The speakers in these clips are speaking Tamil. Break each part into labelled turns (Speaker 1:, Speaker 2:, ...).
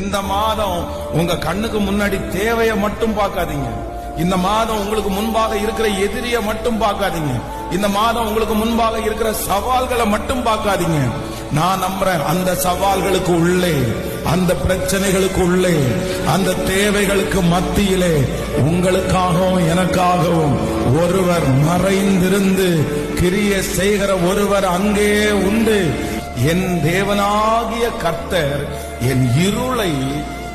Speaker 1: இந்த மாதம் உங்க கண்ணுக்கு முன்னாடி தேவையை மட்டும் பார்க்காதீங்க. இந்த மாதம் உங்களுக்கு முன்பாக இருக்கிற எதிரிய மட்டும் பார்க்காதீங்க. இந்த மாதம் உங்களுக்கு முன்பாக இருக்கிற சவால்களை மட்டும் பார்க்காதீங்க. நான் நம்புறேன் அந்த சவால்களுக்கு உள்ளே அந்த பிரச்சனைகளுக்கு உள்ளே அந்த தேவைகளுக்கு மத்தியிலே உங்களுக்காகவும் எனக்காகவும் ஒருவர் மறைந்திருந்து கிரிய செய்கிற ஒருவர் அங்கே உண்டு. என் தேவனாகிய கர்த்தர் என் இருளை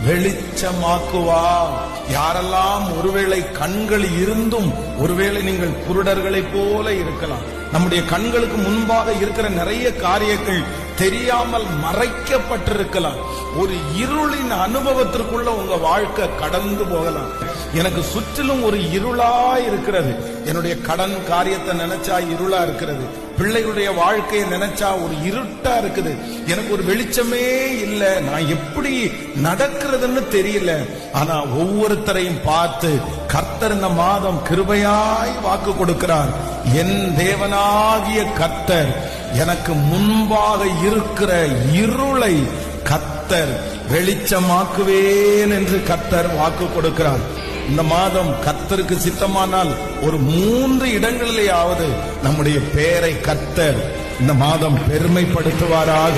Speaker 1: வெளிச்சமாக்குவார் யாரெல்லாம் ஒருவேளை கண்கள் இருந்தும் ஒருவேளை நீங்கள் குருடர்களைப் போல இருக்கலாம். நம்முடைய கண்களுக்கு முன்பாக இருக்கிற நிறைய காரியங்கள் தெரியாமல் மறைக்கப்பட்டிருக்கலாம். ஒரு இருளின் அனுபவத்திற்குள்ள உங்க வாழ்க்கை கடந்து போகலாம். எனக்கு சுற்றிலும் ஒரு இருளா இருக்கிறது. என்னுடைய கடன் காரியத்தை நினைச்சா இருளா இருக்கிறது. பிள்ளைகளுடைய வாழ்க்கையை நினைச்சா ஒரு இருட்டா இருக்குது. எனக்கு ஒரு வெளிச்சமே இல்லை. நான் எப்படி நடக்கிறதுன்னு தெரியல. ஆனா ஒவ்வொருத்தரையும் பார்த்து கர்த்தர் இந்த மாதம் கிருபையாய் வாக்கு கொடுக்கிறார். என் தேவனாகிய கர்த்தர் எனக்கு முன்பாக இருக்கிற இருளை கர்த்தர் வெளிச்சமாக்குவேன் என்று கர்த்தர் வாக்கு கொடுக்கிறார். இந்த மாதம் கத்தருக்கு சித்தமானால் ஒரு மூன்று இடங்களிலேயாவது நம்முடைய பெயரை கத்தர் இந்த மாதம் பெருமைப்படுத்துவாராக.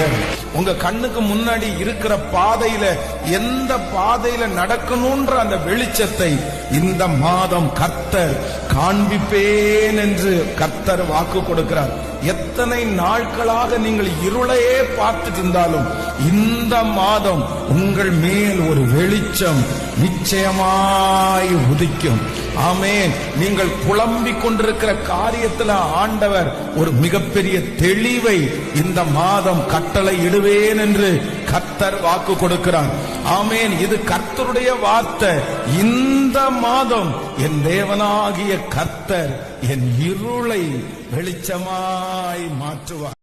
Speaker 1: உங்க கண்ணுக்கு முன்னாடி இருக்கிற பாதையில எந்த பாதையில நடக்கணும்ன்ற அந்த வெளிச்சத்தை இந்த மாதம் கர்த்தர் காண்பிப்பேன் என்று கர்த்தர் வாக்கு கொடுக்கிறார். எத்தனை நாட்களாக நீங்கள் இருளையே பார்த்துட்டு இருந்தாலும் இந்த மாதம் உங்கள் மேல் ஒரு வெளிச்சம் நிச்சயமாய் உதிக்கும். ஆமேன். நீங்கள் குழம்பிக் கொண்டிருக்கிற காரியத்துல ஆண்டவர் ஒரு மிகப்பெரிய தெளிவை இந்த மாதம் கட்டளை இடு தருவேன் என்று கர்த்தர் வாக்கு கொடுக்கிறார். ஆமேன். இது கர்த்தருடைய வார்த்தை. இந்த மாதம் என் தேவனாகிய கர்த்தர் என் இருளை வெளிச்சமாய் மாற்றுவார்.